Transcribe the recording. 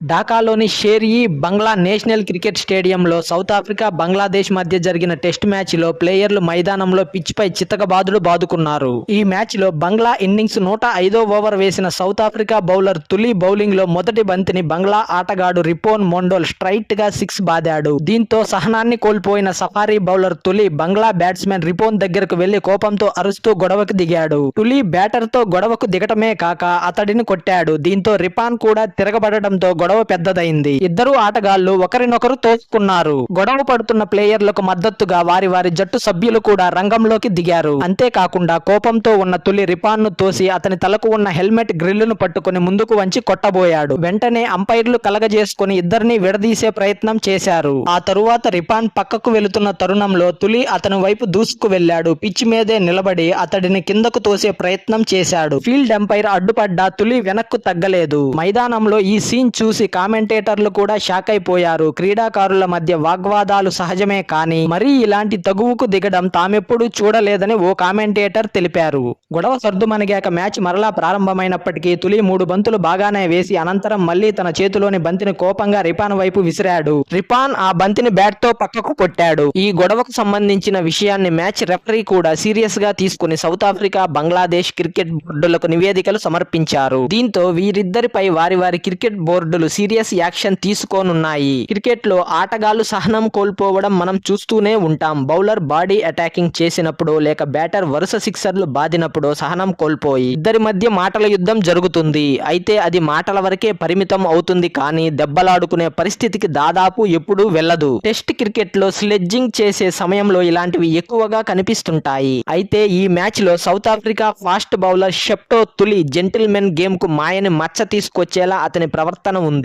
ఢాకాలోని షేర్ ఈ Bangla national cricket స్టేడియంలో South Africa Bangladesh మధ్య జరిగిన టెస్ట్ మ్యాచ్లో ప్లేయర్లు మైదానంలో పిచ్పై చితకబాదులు బాదుకున్నారు. ఈ మ్యాచ్లో బంగ్లా ఇన్నింగ్స్ నూట ఐదో ఓవర్ వేసిన సౌత్ ఆఫ్రికా బౌలర్ తులి బౌలింగ్లో మొదటి బంతిని బంగ్లా ఆటగాడు రిపోన్ మొండోల్ స్ట్రైట్గా సిక్స్ బాదాడు. దీంతో సహనాన్ని కోల్పోయిన సఫారీ బౌలర్ తులి బంగ్లా బ్యాట్స్మెన్ రిపోన్ దగ్గరకు వెళ్ళి కోపంతో అరుస్తూ గొడవకు దిగాడు. తులి బ్యాటర్తో గొడవకు దిగటమే కాక అతడిని కొట్టాడు. దీంతో రిపాన్ కూడా తిరగబడటంతో గొడవ పెద్దదైంది. ఇద్దరు ఆటగాళ్ళు ఒకరినొకరు తోసుకున్నారు. గొడవ పడుతున్న ప్లేయర్లకు మద్దతుగా వారి వారి జట్టు సభ్యులు కూడా రంగంలోకి దిగారు. అంతేకాకుండా కోపంతో ఉన్న తులి రిపాన్ను తోసి అతని తలకు ఉన్న హెల్మెట్ గ్రిల్లును పట్టుకుని ముందుకు వంచి కొట్టబోయాడు. వెంటనే అంపైర్లు కలగజేసుకుని ఇద్దరిని విడదీసే ప్రయత్నం చేశారు. ఆ తరువాత రిపాన్ పక్కకు వెళుతున్న తరుణంలో తులి అతని వైపు దూసుకు వెళ్ళాడు పిచ్ మీదే నిలబడి అతడిని కిందకు తోసే ప్రయత్నం చేశాడు. ఫీల్డ్ ఎంపైర్ అడ్డుపడ్డా తులి వెనక్కు తగ్గలేదు. మైదానంలో ఈ సీన్ చూసి కామెంటేటర్లు కూడా షాక్ అయిపోయారు. క్రీడాకారుల మధ్య వాగ్వాదాలు సహజమే కానీ మరీ ఇలాంటి తగువుకు దిగడం తామెప్పుడు చూడలేదని ఓ కామెంటేటర్ తెలిపారు. గొడవ సర్దుమణిగాక మ్యాచ్ మరలా ప్రారంభమైనప్పటికీ తులి మూడు బంతులు బాగానే వేసి అనంతరం మళ్ళీ తన చేతిలోని బంతిని కోపంగా రిపాన్ వైపు విసిరాడు. రిపాన్ ఆ బంతిని బ్యాట్తో పక్కకు కొట్టాడు. ఈ గొడవకు సంబంధించిన విషయాన్ని మ్యాచ్ రెఫరీ కూడా సీరియస్గా తీసుకుని సౌత్ ఆఫ్రికా బంగ్లాదేశ్ క్రికెట్ బోర్డులకు నివేదికలు సమర్పించారు. దీంతో వీరిద్దరిపై వారి వారి క్రికెట్ బోర్డులు సీరియస్ యాక్షన్ తీసుకోనున్నాయి. క్రికెట్లో ఆటగాళ్ళు సహనం కోల్పోవడం మనం చూస్తూనే ఉంటాం. బౌలర్ బాడీ అటాకింగ్ చేసినప్పుడు లేక బ్యాటర్ వరుస సిక్సర్లు బాదినప్పుడు సహనం కోల్పోయి ఇద్దరి మధ్య మాటల యుద్ధం జరుగుతుంది. అయితే అది మాటల వరకే పరిమితం అవుతుంది కానీ దెబ్బలాడుకునే పరిస్థితికి దాదాపు ఎప్పుడూ వెళ్ళదు. టెస్ట్ క్రికెట్లో స్లెడ్జింగ్ చేసే సమయంలో ఇలాంటివి ఎక్కువగా కనిపిస్తుంటాయి. అయితే ఈ మ్యాచ్లో సౌత్ ఆఫ్రికా ఫాస్ట్ బౌలర్ షెప్టో తులి జెంటిల్మెన్ గేమ్కు మాయని మచ్చ తీసుకొచ్చేలా అతని ప్రవర్తన ఉంది.